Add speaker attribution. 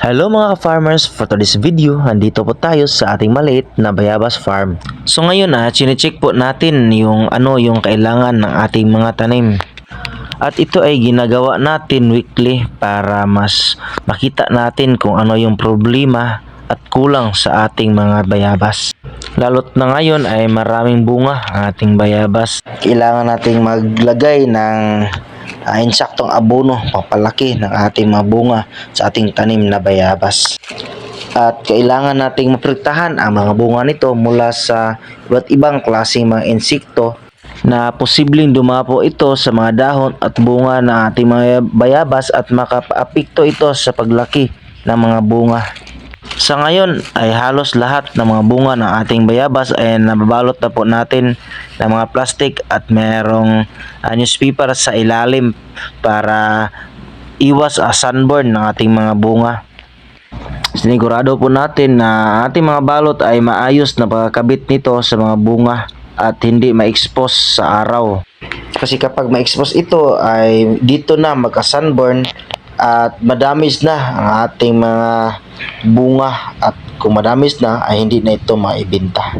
Speaker 1: Hello mga farmers, for today's video, andito po tayo sa ating maliit na Bayabas Farm. So ngayon ah, chinecheck po natin yung ano yung kailangan ng ating mga tanim. At ito ay ginagawa natin weekly para mas makita natin kung ano yung problema at kulang sa ating mga bayabas. Lalo't na ngayon ay maraming bunga ang ating bayabas. Kailangan nating maglagay ng uh, insaktong abono papalaki ng ating mga bunga sa ating tanim na bayabas. At kailangan nating maprotektahan ang mga bunga nito mula sa iba't ibang klaseng mga insekto na posibleng dumapo ito sa mga dahon at bunga ng ating mga bayabas at makapaapekto ito sa paglaki ng mga bunga. Sa ngayon ay halos lahat ng mga bunga ng ating bayabas ay nababalot na po natin ng mga plastic at merong ah, newspaper sa ilalim para iwas ah, sunburn ng ating mga bunga. Sinigurado po natin na ating mga balot ay maayos na pagkakabit nito sa mga bunga at hindi ma-expose sa araw. Kasi kapag ma-expose ito ay dito na magka-sunburn at madamis na ang ating mga bunga at kung madamis na ay hindi na ito maibenta.